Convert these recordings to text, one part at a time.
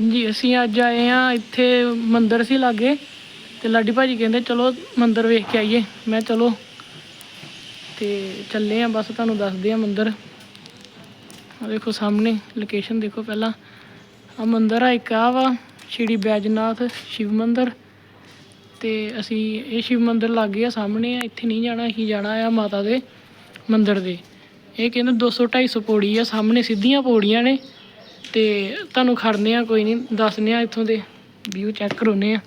ਹਾਂਜੀ, ਅਸੀਂ ਅੱਜ ਆਏ ਆ ਇੱਥੇ ਮੰਦਿਰ ਸੀ ਲਾਗੇ ਤੇ ਲਾਡੀ ਭਾਜੀ ਕਹਿੰਦੇ ਚਲੋ ਮੰਦਿਰ ਵੇਖ ਕੇ ਆਈਏ। ਮੈਂ ਚਲੋ ਤੇ ਚੱਲੇ ਆ ਬਸ ਤੁਹਾਨੂੰ ਦੱਸਦੇ ਆ ਮੰਦਿਰ। ਆ ਦੇਖੋ ਸਾਹਮਣੇ ਲੋਕੇਸ਼ਨ ਦੇਖੋ ਪਹਿਲਾਂ। ਆ ਮੰਦਿਰ ਆ, ਇੱਕ ਆ ਵਾ, ਸ਼੍ਰੀ ਬੈਜਨਾਥ ਸ਼ਿਵ ਮੰਦਿਰ। ਤੇ ਅਸੀਂ ਇਹ ਸ਼ਿਵ ਮੰਦਿਰ ਲਾਗੇ ਆ, ਸਾਹਮਣੇ ਆ, ਇੱਥੇ ਨਹੀਂ ਜਾਣਾ, ਅਸੀਂ ਜਾਣਾ ਆ ਮਾਤਾ ਦੇ ਮੰਦਿਰ ਦੇ। ਇਹ ਕਹਿੰਦੇ 200 250 ਪੌੜੀ ਆ, ਸਾਹਮਣੇ ਸਿੱਧੀਆਂ ਪੌੜੀਆਂ ਨੇ। ਤੇ ਤੁਹਾਨੂੰ ਖੜਨੇ ਆ, ਕੋਈ ਨਹੀਂ ਦੱਸਨੇ ਆ ਇੱਥੋਂ ਦੇ ਵਿਊ ਚੈੱਕ ਕਰਾਉਨੇ ਆ।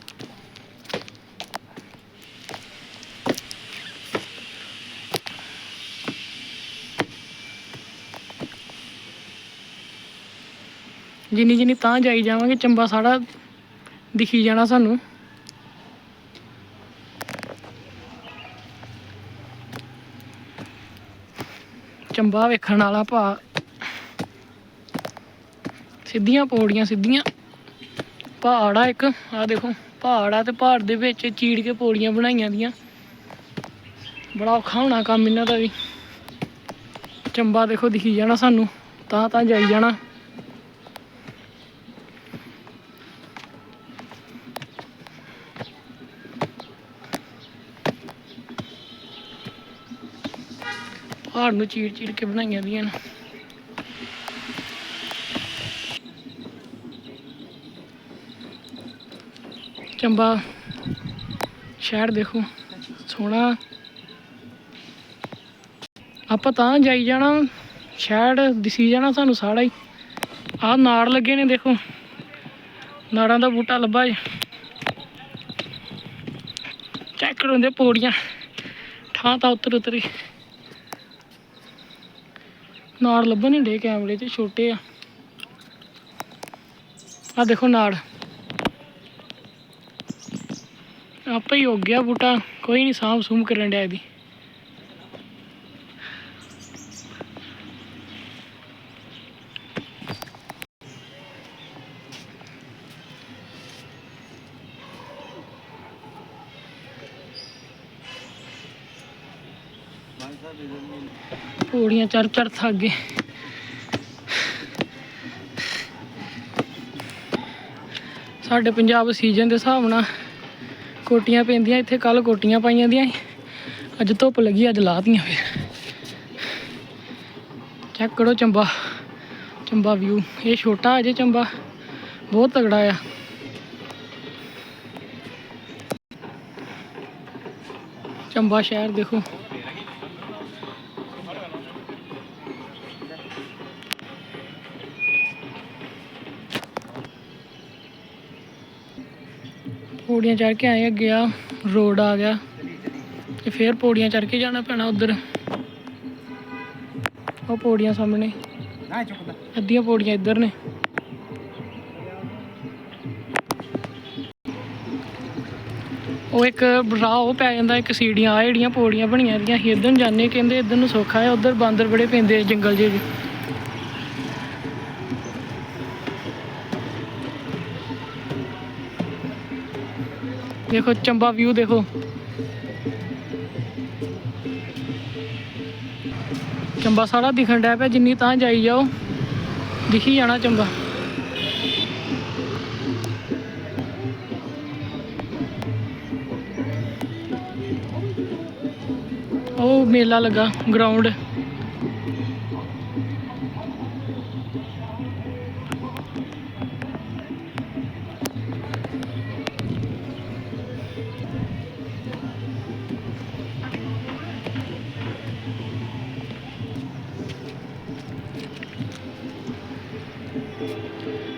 ਜਿੰਨੀ ਜਿੰਨੀ ਤਾਂ ਜਾਈ ਜਾਵਾਂਗੇ, ਚੰਬਾ ਸਾੜਾ ਦਿਖੀ ਜਾਣਾ ਸਾਨੂੰ। ਚੰਬਾ ਵੇਖਣ ਵਾਲਾ ਭਾ ਸਿੱਧੀਆਂ ਪੌੜੀਆਂ, ਸਿੱਧੀਆਂ ਪਹਾੜ ਆ ਇੱਕ ਆ ਦੇਖੋ, ਪਹਾੜ ਆ ਤੇ ਪਹਾੜ ਦੇ ਵਿੱਚ ਚੀੜ ਕੇ ਪੌੜੀਆਂ ਬਣਾਈਆਂ ਦੀਆਂ। ਬੜਾ ਔਖਾ ਹੋਣਾ ਕੰਮ ਇਹਨਾਂ ਦਾ ਵੀ। ਚੰਬਾ ਦੇਖੋ ਦਿਖੀ ਜਾਣਾ ਸਾਨੂੰ, ਤਾਂ ਤਾਂ ਜਾਈ ਜਾਣਾ। ਪਹਾੜ ਨੂੰ ਚੀੜ ਚੀੜ ਕੇ ਬਣਾਈਆਂ ਦੀਆਂ ਨੇ। ਚੰਬਾ ਸ਼ਹਿਰ ਦੇਖੋ, ਸੋਹਣਾ। ਆਪਾਂ ਤਾਂ ਜਾਈ ਜਾਣਾ, ਸ਼ਹਿਰ ਦਿਸੀ ਜਾਣਾ ਸਾਨੂੰ ਸਾਰਾ ਹੀ। ਆਹ ਨਾੜ ਲੱਗੇ ਨੇ ਦੇਖੋ, ਨਾੜਾਂ ਦਾ ਬੂਟਾ ਲੱਭਾ ਜੇ। ਚੈੱਕ ਕਰੋਂਦੇ ਪੌੜੀਆਂ ਠਾਂ ਤਾਂ ਉੱਤਰ ਉਤਰੀ। ਨਾੜ ਲੱਭਣ ਨਹੀਂ ਡੇ ਕੈਮਰੇ 'ਚ, ਛੋਟੇ ਆ। ਆ ਦੇਖੋ ਨਾੜ। ਆਪੇ ਹੀ ਹੋ ਗਿਆ ਬੂਟਾ, ਕੋਈ ਨਹੀਂ ਸਾਂਭ ਸੂਮ ਕਰਨ ਡਿਆ ਇਹਦੀ। ਪੌੜੀਆਂ ਚੜ ਚੜ ਥੱਕ ਗਏ। ਸਾਡੇ ਪੰਜਾਬ ਸੀਜ਼ਨ ਦੇ ਹਿਸਾਬ ਨਾਲ ਕੋਟੀਆਂ ਪੈਂਦੀਆਂ, ਇੱਥੇ ਕੱਲ ਕੋਟੀਆਂ ਪਾਈਆਂ ਦੀਆਂ ਅੱਜ ਧੁੱਪ ਲੱਗੀ, ਅੱਜ ਲਾਤੀਆਂ ਫਿਰ। ਚੈੱਕ ਕਰੋ ਚੰਬਾ ਚੰਬਾ ਵਿਊ ਇਹ ਛੋਟਾ ਅਜੇ ਚੰਬਾ, ਬਹੁਤ ਤਗੜਾ ਆ। ਚੰਬਾ ਸ਼ਹਿਰ ਦੇਖੋ। ਪੌੜੀਆਂ ਚੜ ਕੇ ਆਏ ਅੱਗੇ ਆ ਰੋਡ ਆ ਗਿਆ। ਤੇ ਫੇਰ ਪੌੜੀਆਂ ਚੜ ਕੇ ਜਾਣਾ ਪੈਣਾ ਉਧਰ। ਉਹ ਪੌੜੀਆਂ ਸਾਹਮਣੇ। ਨਾ ਚੁੱਕਦਾ ਅੱਧੀਆਂ ਪੌੜੀਆਂ ਇੱਧਰ ਨੇ। ਉਹ ਇੱਕ ਰਾਹ ਉਹ ਪੈ ਜਾਂਦਾ ਇੱਕ ਸੀੜੀਆਂ ਆ ਜਿਹੜੀਆਂ ਪੌੜੀਆਂ ਬਣੀਆਂ ਦੀਆਂ ਅਸੀਂ ਇੱਧਰ ਨੂੰ ਜਾਂਦੇ ਕਹਿੰਦੇ ਇੱਧਰ ਨੂੰ ਸੌਖਾ ਹੈ ਉੱਧਰ ਬਾਂਦਰ ਬੜੇ ਪੈਂਦੇ ਜੰਗਲ ਜਿਹੇ। ਦੇਖੋ, ਚੰਬਾ ਵਿਊ ਦੇਖੋ। ਚੰਬਾ ਸਾਰਾ ਦਿਖਣ ਡਿਆ ਪਿਆ, ਜਿੰਨੀ ਤਾਂ ਜਾਈ ਜਾਓ, ਦਿਖੀ ਜਾਣਾ ਚੰਬਾ। ਉਹ ਮੇਲਾ ਲੱਗਾ ਗਰਾਊਂਡ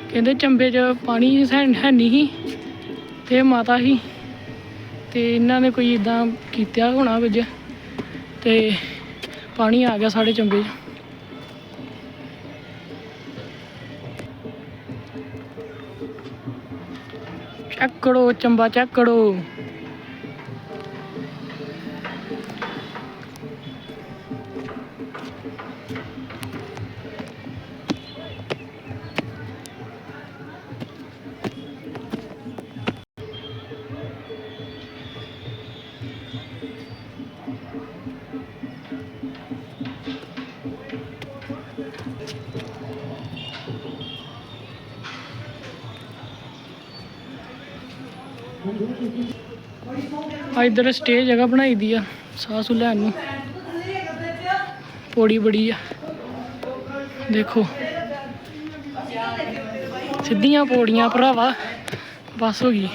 ਕਹਿੰਦੇ ਚੰਬੇ 'ਚ ਪਾਣੀ ਹੈ ਨਹੀਂ ਸੀ ਤੇ ਮਾਤਾ ਸੀ ਤੇ ਇਹਨਾਂ ਨੇ ਕੋਈ ਇਦਾਂ ਕੀਤਾ ਹੋਣਾ ਕੁਝ ਤੇ ਪਾਣੀ ਆ ਗਿਆ ਸਾਡੇ ਚੰਬੇ 'ਚ। ਚੈੱਕ ਕਰੋ ਚੰਬਾ, ਚੈੱਕ ਕਰੋ। ਆ ਇਧਰ ਸਟੇਜ ਜਗ੍ਹਾ ਬਣਾਈ ਦੀ ਆ, ਸਾਹ ਸੁ ਲੈਣ ਨੂੰ। ਪੌੜੀ ਬੜੀ ਆ। ਦੇਖੋ। ਸਿੱਧੀਆਂ ਪੌੜੀਆਂ ਭਰਾਵਾ, ਬਸ ਹੋ ਗਈ।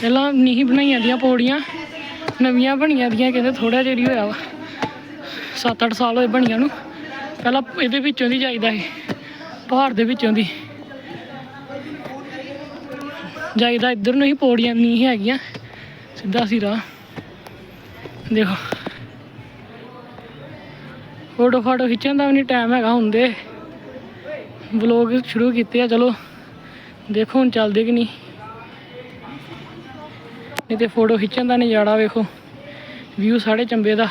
ਪਹਿਲਾਂ ਨਹੀਂ ਬਣਾਈਆਂ ਦੀਆਂ ਪੌੜੀਆਂ, ਨਵੀਆਂ ਬਣੀਆਂ ਦੀਆਂ, ਕਹਿੰਦੇ ਥੋੜਾ ਜਿਹਾ ਹੋਇਆ ਵਾ। 7-8 ਸਾਲ ਹੋਏ ਬਣੀਆਂ ਨੂੰ। ਪਹਿਲਾਂ ਇਹਦੇ ਵਿੱਚੋਂ ਦੀ ਜਾਈਦਾ ਸੀ ਪਹਾੜ ਦੇ ਵਿੱਚੋਂ ਦੀ। ਜਾਈਦਾ ਇੱਧਰ ਨੂੰ ਹੀ, ਪੌੜੀਆਂ ਨਹੀਂ ਹੈਗੀਆਂ, ਸਿੱਧਾ ਸੀ ਰਾਹ ਦੇਖੋ। ਫੋਟੋ ਫਾਟੋ ਖਿੱਚਣ ਦਾ ਵੀ ਨਹੀਂ ਟਾਈਮ ਹੈਗਾ ਹੁੰਦੇ ਵਲੋਗ ਸ਼ੁਰੂ ਕੀਤੇ ਆ, ਚਲੋ। ਦੇਖੋ ਹੁਣ ਚੱਲਦੇ ਕਿ ਨਹੀਂ। ਨਹੀਂ ਤੇ ਫੋਟੋ ਖਿੱਚਣ ਦਾ ਨਜ਼ਾਰਾ ਵੇਖੋ। ਵਿਊ ਸਾਡੇ ਚੰਬੇ ਦਾ।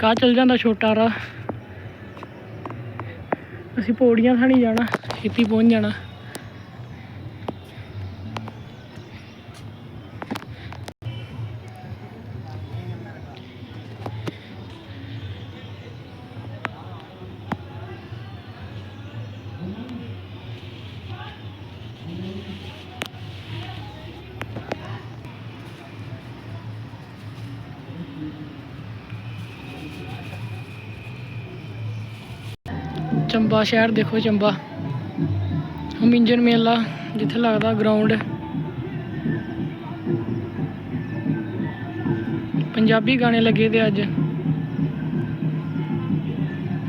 ਇੱਕ ਆ ਚੱਲ ਜਾਂਦਾ ਛੋਟਾ ਰਾਹ? ਅਸੀਂ ਪੌੜੀਆਂ ਥਾਣੀ ਜਾਣਾ ਛੇਤੀ ਪਹੁੰਚ ਜਾਣਾ। ਚੰਬਾ ਸ਼ਹਿਰ ਦੇਖੋ ਚੰਬਾ। ਹਮਿੰਜਨ ਮੇਲਾ ਜਿੱਥੇ ਲੱਗਦਾ ਗਰਾਊਂਡ ਪੰਜਾਬੀ ਗਾਣੇ ਲੱਗੇ ਤੇ ਅੱਜ।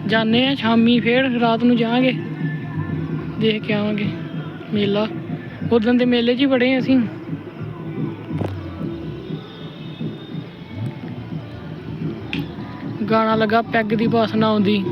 ਜਾਣੇ ਆ ਸ਼ਾਮੀ ਫੇਰ ਰਾਤ ਨੂੰ ਜਾਵਾਂਗੇ। ਦੇਖ ਕੇ ਆਵਾਂਗੇ ਮੇਲਾ। ਉਦੋਂ ਦੇ ਮੇਲੇ 'ਚ ਹੀ ਬੜੇ ਅਸੀਂ। ਗਾਣਾ ਲੱਗਾ ਪੈਗ ਦੀ ਬਾਸਨਾ ਆਉਂਦੀ।